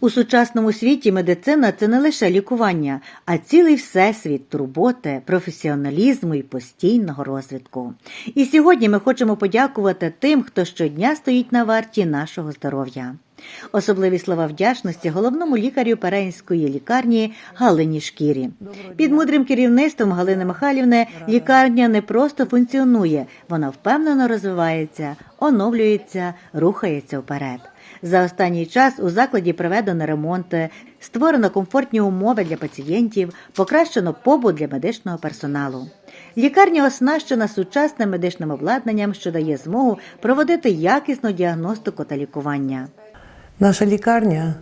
У сучасному світі медицина це не лише лікування, а цілий всесвіт турботи, професіоналізму і постійного розвитку. І сьогодні ми хочемо подякувати тим, хто щодня стоїть на варті нашого здоров'я. Особливі слова вдячності головному лікарю Перенської лікарні Галині Шкірі. Під мудрим керівництвом Галини Михайлівни лікарня не просто функціонує, вона впевнено розвивається, оновлюється, рухається вперед. За останній час у закладі проведено ремонти, створено комфортні умови для пацієнтів, покращено побут для медичного персоналу. Лікарня оснащена сучасним медичним обладнанням, що дає змогу проводити якісну діагностику та лікування. Наша лікарня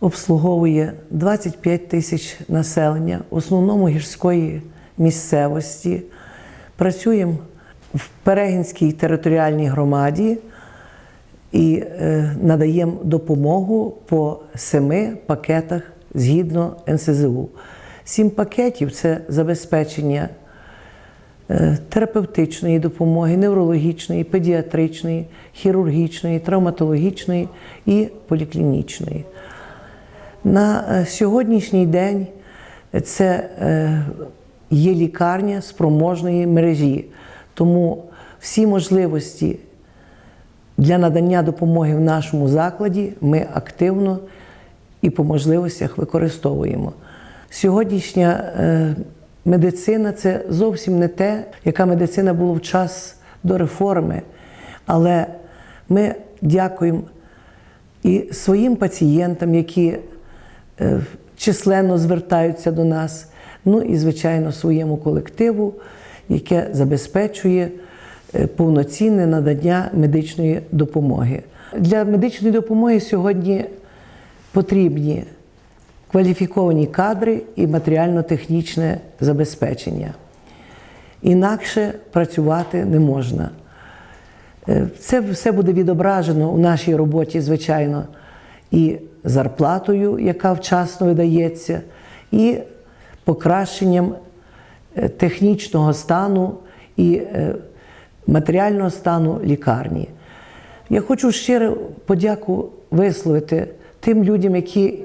обслуговує 25 тисяч населення, в основному гірської місцевості. Працюємо в Перегінській територіальній громаді і е, надаємо допомогу по семи пакетах згідно НСЗУ. Сім пакетів це забезпечення е, терапевтичної допомоги, неврологічної, педіатричної, хірургічної, травматологічної і поліклінічної. На е, сьогоднішній день це е, є лікарня спроможної мережі, тому всі можливості для надання допомоги в нашому закладі ми активно і по можливостях використовуємо. Сьогоднішня е, медицина це зовсім не те, яка медицина була в час до реформи. Але ми дякуємо і своїм пацієнтам, які е, численно звертаються до нас, ну і, звичайно, своєму колективу, яке забезпечує повноцінне надання медичної допомоги. Для медичної допомоги сьогодні потрібні кваліфіковані кадри і матеріально-технічне забезпечення. Інакше працювати не можна. Е, Це все буде відображено у нашій роботі, звичайно, і зарплатою, яка вчасно видається, і покращенням е, технічного стану і е, матеріального стану лікарні. Я хочу щиро подяку висловити тим людям, які,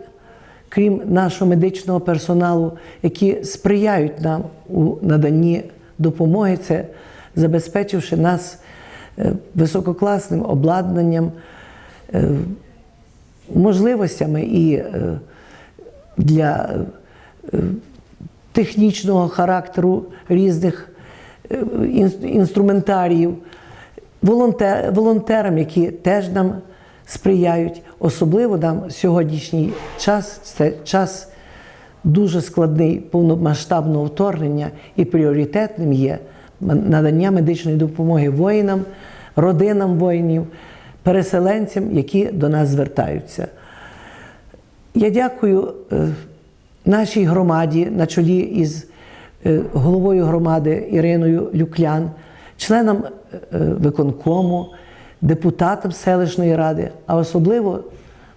крім нашого медичного персоналу, які сприяють нам у наданні допомоги, це забезпечивши нас е, висококласним обладнанням, е, можливостями і е, для технічного характеру різних інструментаріїв, волонтер, волонтерам, які теж нам сприяють. Особливо нам сьогоднішній час це час дуже складний повномасштабного вторгнення і пріоритетним є надання медичної допомоги воїнам, родинам воїнів, переселенцям, які до нас звертаються. Я дякую е, нашій громаді на чолі із е, головою громади Іриною Люклян, членам е, виконкому, депутатам селищної ради, а особливо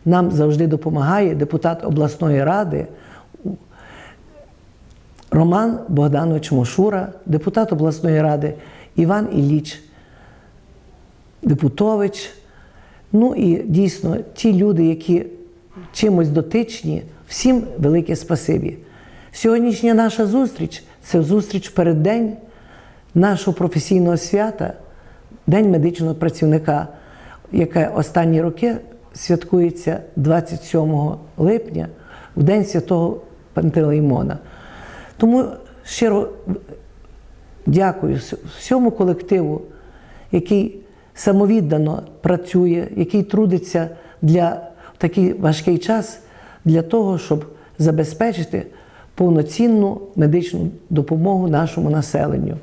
нам завжди допомагає депутат обласної ради Роман Богданович Мошура, депутат обласної ради Іван Ілліч Депутович. Ну і дійсно ті люди, які чимось дотичні, всім велике спасибі. Сьогоднішня наша зустріч це зустріч перед день нашого професійного свята, День медичного працівника, яке останні роки святкується 27 липня, в День Святого Пантелеймона. Тому щиро дякую всьому колективу, який самовіддано працює, який трудиться для в такий важкий час для того, щоб забезпечити повноцінну медичну допомогу нашому населенню.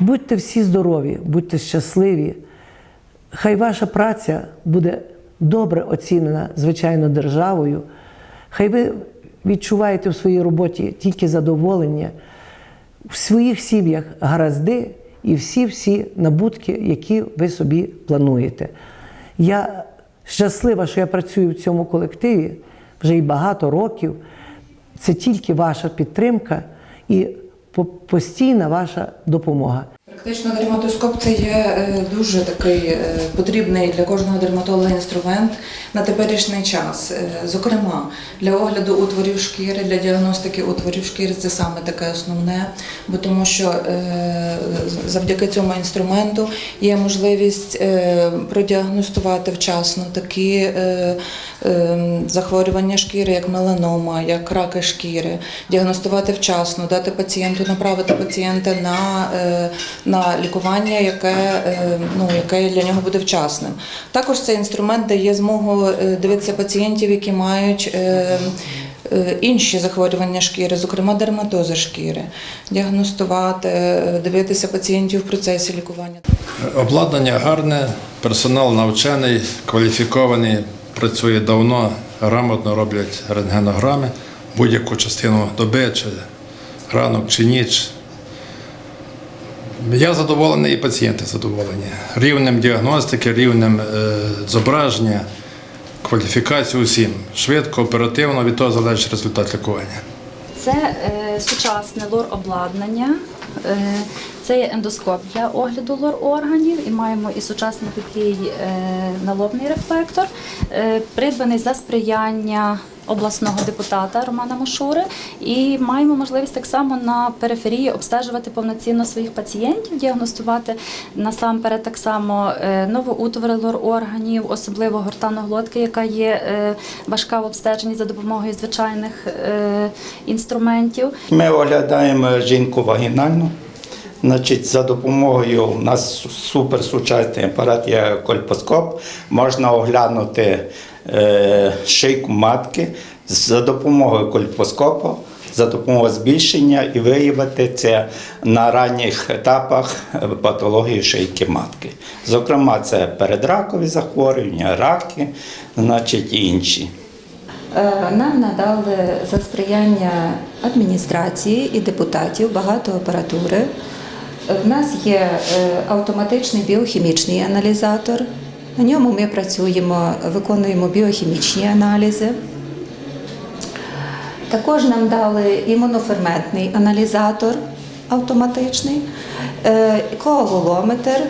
Будьте всі здорові, будьте щасливі. Хай ваша праця буде добре оцінена, звичайно, державою. Хай ви відчуваєте в своїй роботі тільки задоволення, в своїх сім'ях гаразди і всі-всі набутки, які ви собі плануєте. Я щаслива, що я працюю в цьому колективі вже й багато років. Це тільки ваша підтримка і по- постійна ваша допомога. Практично дерматоскоп це є е, дуже такий е, потрібний для кожного дерматолога інструмент на теперішній час. Е, Зокрема, для огляду утворів шкіри, для діагностики утворів шкіри це саме таке основне, бо тому що завдяки цьому інструменту є можливість продіагностувати вчасно такі захворювання шкіри, як меланома, як раки шкіри, діагностувати вчасно, дати пацієнту, направити пацієнта на, на лікування, яке, е, ну, яке для нього буде вчасним. Також цей інструмент дає змогу е, дивитися пацієнтів, які мають. е, Інші захворювання шкіри, зокрема дерматози шкіри, діагностувати, дивитися пацієнтів в процесі лікування. Обладнання гарне, персонал навчений, кваліфікований, працює давно, грамотно роблять рентгенограми будь-яку частину доби, чи ранок, чи ніч. Я задоволений і пацієнти задоволені. Рівнем діагностики, рівнем е, зображення, кваліфікацію усім. Швидко, оперативно, від того залежить результат лікування. Це е, сучасне лор-обладнання, е, це є ендоскоп для огляду лор-органів і маємо і сучасний такий е, налобний рефлектор, е, придбаний за сприяння обласного депутата Романа Мошури. І маємо можливість так само на периферії обстежувати повноцінно своїх пацієнтів, діагностувати насамперед так само е, новоутвори лор-органів, особливо гортану глотки, яка є е, важка в обстеженні за допомогою звичайних е, інструментів. Ми оглядаємо жінку вагінальну. Значить, за допомогою у нас суперсучасний апарат є кольпоскоп. Можна оглянути е, шийку матки за допомогою кольпоскопу, за допомогою збільшення і виявити це на ранніх етапах патології шийки матки. Зокрема, це передракові захворювання, раки, значить інші. Е, Нам надали за сприяння адміністрації і депутатів багато апаратури. Е, В нас є е, автоматичний біохімічний аналізатор. На ньому ми працюємо, виконуємо біохімічні аналізи. Також нам дали імуноферментний аналізатор автоматичний, е, коагулометр,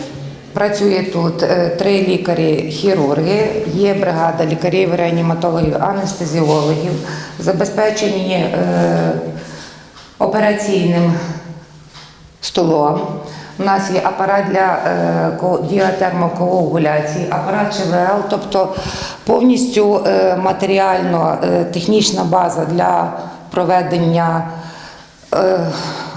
Працює тут три лікарі-хірурги, є бригада лікарів, реаніматологів, анестезіологів, забезпечені операційним столом. У нас є апарат для е, ко- діатермокоагуляції, апарат ЧВЛ, тобто повністю е, матеріально-технічна база для проведення е,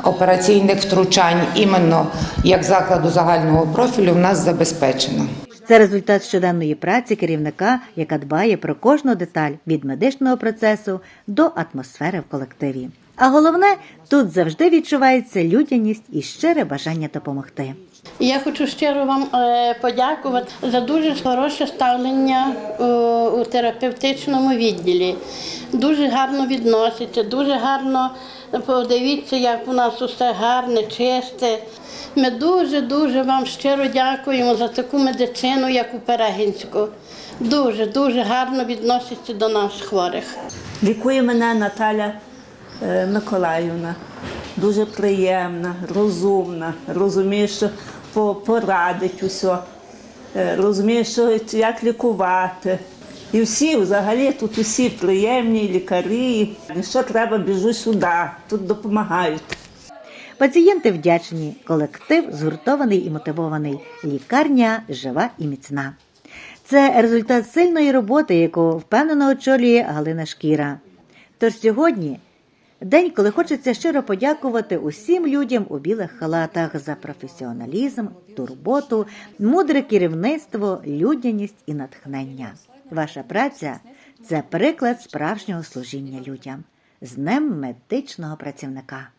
операційних втручань іменно як закладу загального профілю в нас забезпечено. Це результат щоденної праці керівника, яка дбає про кожну деталь від медичного процесу до атмосфери в колективі. А головне, тут завжди відчувається людяність і щире бажання допомогти. Я хочу щиро вам е, подякувати за дуже хороше ставлення е, у терапевтичному відділі. Дуже гарно відноситься, дуже гарно подивіться, як у нас усе гарне, чисте. Ми дуже дуже вам щиро дякуємо за таку медицину, як у Перегінську. Дуже дуже гарно відноситься до нас хворих. Лікує мене Наталя е, Миколаївна. Дуже приємна, розумна, розуміє, що порадить усе, е, розуміє, що як лікувати. І всі, взагалі, тут усі приємні лікарі. Що треба, біжу сюди, тут допомагають. Пацієнти вдячні, колектив згуртований і мотивований, лікарня жива і міцна. Це результат сильної роботи, яку впевнено очолює Галина Шкіра. Тож сьогодні день, коли хочеться щиро подякувати усім людям у білих халатах за професіоналізм, турботу, мудре керівництво, людяність і натхнення. Ваша праця це приклад справжнього служіння людям з Днем медичного працівника.